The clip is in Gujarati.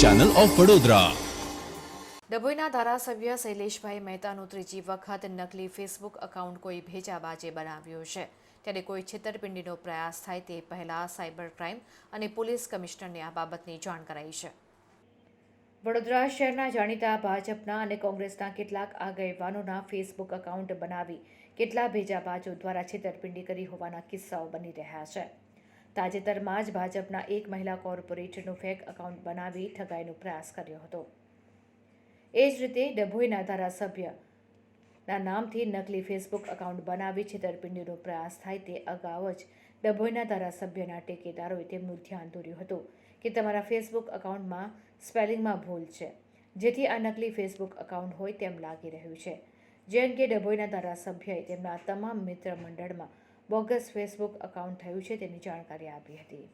ચેનલ ઓફ વડોદરા ડભોઈના ધારાસભ્ય શૈલેષભાઈ મહેતાનું ત્રીજી વખત નકલી ફેસબુક એકાઉન્ટ કોઈ ભેજાબાજે બનાવ્યું છે. ત્યારે કોઈ છેતરપિંડીનો પ્રયાસ થાય તે પહેલા સાયબર ક્રાઇમ અને પોલીસ કમિશનરને આ બાબતની જાણ કરાઈ છે. વડોદરા શહેરના જાણીતા ભાજપના અને કોંગ્રેસના કેટલાક આગેવાનોના ફેસબુક એકાઉન્ટ બનાવી કેટલા ભેજાબાજો દ્વારા છેતરપિંડી કરી હોવાના કિસ્સાઓ બની રહ્યા છે. તાજેતરમાં જ ભાજપના એક મહિલા કોર્પોરેટરનું ફેક એકાઉન્ટ બનાવી ઠગાઈનો પ્રયાસ કર્યો હતો. એ જ રીતે ડભોઈના ધારાસભ્યના નામથી નકલી ફેસબુક એકાઉન્ટ બનાવી છેતરપિંડીનો પ્રયાસ થાય તે અગાઉ જ ડભોઈના ધારાસભ્યના ટેકેદારોએ તેમનું ધ્યાન દોર્યું હતું કે તમારા ફેસબુક એકાઉન્ટમાં સ્પેલિંગમાં ભૂલ છે, જેથી આ નકલી ફેસબુક એકાઉન્ટ હોય તેમ લાગી રહ્યું છે. જે અંગે ડભોઈના ધારાસભ્યએ તેમના તમામ મિત્ર મંડળમાં બોગસ ફેસબુક એકાઉન્ટ થયું છે તેની જાણકારી આપી હતી.